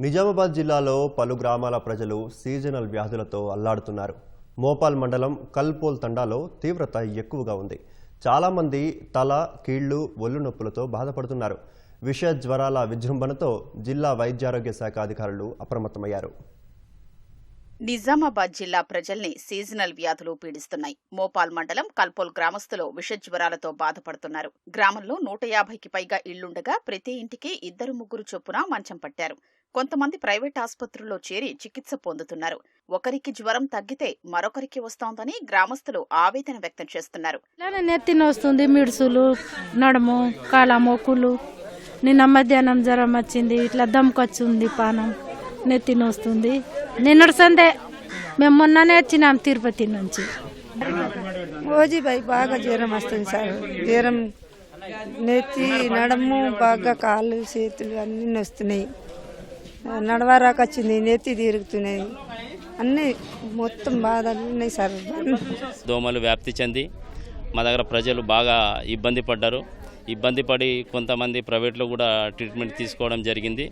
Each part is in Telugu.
నిజామాబాద్ జిల్లాలో పలు గ్రామాల ప్రజలు సీజనల్ వ్యాధులతో అల్లాడుతున్నారు. మోపాల్ మండలం కల్పోల్ తండాలో తీవ్రత ఎక్కువగా ఉంది. చాలామంది తల కీళ్ళు ఒళ్ళు నొప్పులతో బాధపడుతున్నారు. విష జ్వరాల విజృంభణతో జిల్లా వైద్యారోగ్య శాఖ అధికారులు అప్రమత్తమయ్యారు. నిజామాబాద్ జిల్లా ప్రజల్ని సీజనల్ వ్యాధులు పీడిస్తున్నాయి. మోపాల్ మండలం కల్పోల్ గ్రామస్తులు విషజ్వరాలతో బాధపడుతున్నారు. గ్రామంలో నూట యాభైకి పైగా ఇళ్ళుండగా ప్రతి ఇంటికి ఇద్దరు ముగ్గురు చొప్పున మంచం పట్టారు. కొంతమంది ప్రైవేట్ ఆసుపత్రుల్లో చేరి చికిత్స పొందుతున్నారు. ఒకరికి జ్వరం తగ్గితే మరొకరికి వస్తోందని గ్రామస్తులు ఆవేదన వ్యక్తం చేస్తున్నారు. నెత్తిన వస్తుంది మిడుసులు నడుము కాల మొక్కులు నిన్న మధ్యాహ్నం జ్వరం వచ్చింది ఇట్లా దమ్కొచ్చింది పానం. నెత్తిన వస్తుంది. నిన్నటి సందే మేము మొన్ననే వచ్చినాం తిరుపతి నుంచి. ఓజీబాయి బాగా జ్వరం వస్తుంది సార్. జ్వరం నెత్తి నడము బాగా కాళ్ళు చేతులు అన్నీ వస్తున్నాయి నడవరాక వచ్చింది నెత్తి తిరుగుతున్నాయి. అన్నీ మొత్తం బాధలు ఉన్నాయి సార్ దోమలు వ్యాప్తి చెంది మా దగ్గర ప్రజలు బాగా ఇబ్బంది పడ్డారు. ఇబ్బంది పడి కొంతమంది ప్రైవేట్లో కూడా ట్రీట్మెంట్ తీసుకోవడం జరిగింది.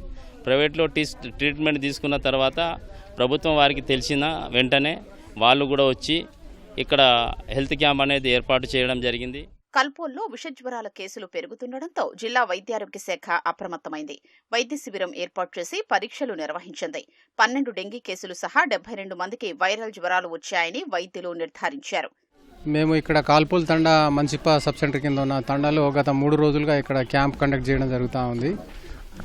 ప్రైవేట్లో టీ ట్రీట్మెంట్ తీసుకున్న తర్వాత ప్రభుత్వం వారికి తెలిసిన వెంటనే వాళ్ళు కూడా వచ్చి ఇక్కడ హెల్త్ క్యాంప్ అనేది ఏర్పాటు చేయడం జరిగింది. కల్పోల్లో విషజ్వరాల కేసులు పెరుగుతుండటంతో జిల్లా వైద్యారోగ్య శాఖ అప్రమత్తమైంది. వైద్య శిబిరం ఏర్పాటు చేసి పరీక్షలు నిర్వహించింది. పన్నెండు డెంగీ కేసులు సహా డెబ్బై రెండు మందికి వైరల్ జ్వరాలు వచ్చాయని వైద్యులు నిర్ధారించారు. మేము ఇక్కడ కాల్పూల్ తండా మంచిప్ప సబ్ సెంటర్ కింద ఉన్న తండాలో గత మూడు రోజులుగా ఇక్కడ క్యాంప్ కండక్ట్ చేయడం జరుగుతూ ఉంది.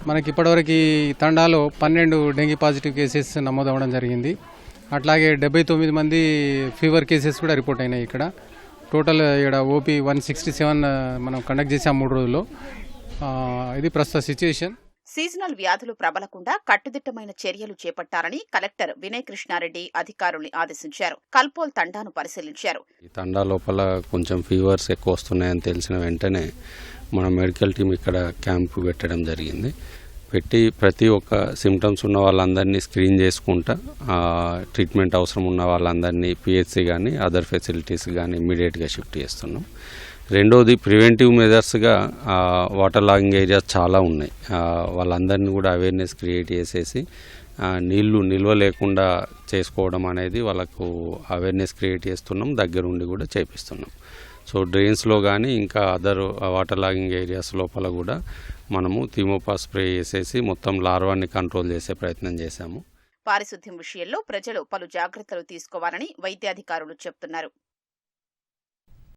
మనకి ఇప్పటివరకు ఈ తండాలో పన్నెండు డెంగీ పాజిటివ్ కేసెస్ నమోదవడం జరిగింది. అట్లాగే డెబ్బై తొమ్మిది మంది ఫీవర్ కేసెస్ కూడా రిపోర్ట్ అయినాయి ఇక్కడ. టోటల్ ఇక్కడ ఓపీ వన్ సిక్స్టీ సెవెన్ మనం కండక్ట్ చేసాం మూడు రోజుల్లో. ఆ, ఇది ప్రస్తుత సిచ్యుయేషన్. సీజనల్ వ్యాధులు ప్రబలకుండా కట్టుదిట్టమైన చర్యలు చేపట్టాలని కలెక్టర్ వినయ్ కృష్ణారెడ్డి అధికారుల్ని ఆదేశించారు. కల్పోల్ తండాను పరిశీలించారు. ఈ తండా లోపల కొంచెం ఫీవర్స్ ఎక్కువ వస్తున్నాయని తెలిసిన వెంటనే మన మెడికల్ టీం ఇక్కడ క్యాంప్ పెట్టడం జరిగింది. పెట్టి ప్రతి ఒక్క సిమ్టమ్స్ ఉన్న వాళ్ళందరినీ స్క్రీన్ చేసుకుంటా ట్రీట్మెంట్ అవసరం ఉన్న వాళ్ళందరినీ పిహెచ్సి కానీ అదర్ ఫెసిలిటీస్ కానీ ఇమీడియట్గా షిఫ్ట్ చేస్తున్నాం. రెండోది ప్రివెంటివ్ మెజర్స్గా వాటర్ లాగింగ్ ఏరియాస్ చాలా ఉన్నాయి. వాళ్ళందరినీ కూడా అవేర్నెస్ క్రియేట్ చేసేసి నీళ్ళు నిల్వ లేకుండా చేసుకోవడం అనేది వాళ్ళకు అవేర్నెస్ క్రియేట్ చేస్తున్నాం దగ్గరుండి కూడా చేపిస్తున్నాం. సో డ్రైన్స్లో కానీ ఇంకా అదర్ వాటర్ లాగింగ్ ఏరియాస్ లోపల కూడా మనము థీమోపా స్ప్రే చేసేసి మొత్తం లార్వాన్ని కంట్రోల్ చేసే ప్రయత్నం చేశాము. పారిశుద్ధ్యం విషయంలో ప్రజలు పలు జాగ్రత్తలు తీసుకోవాలని వైద్యాధికారులు చెప్తున్నారు.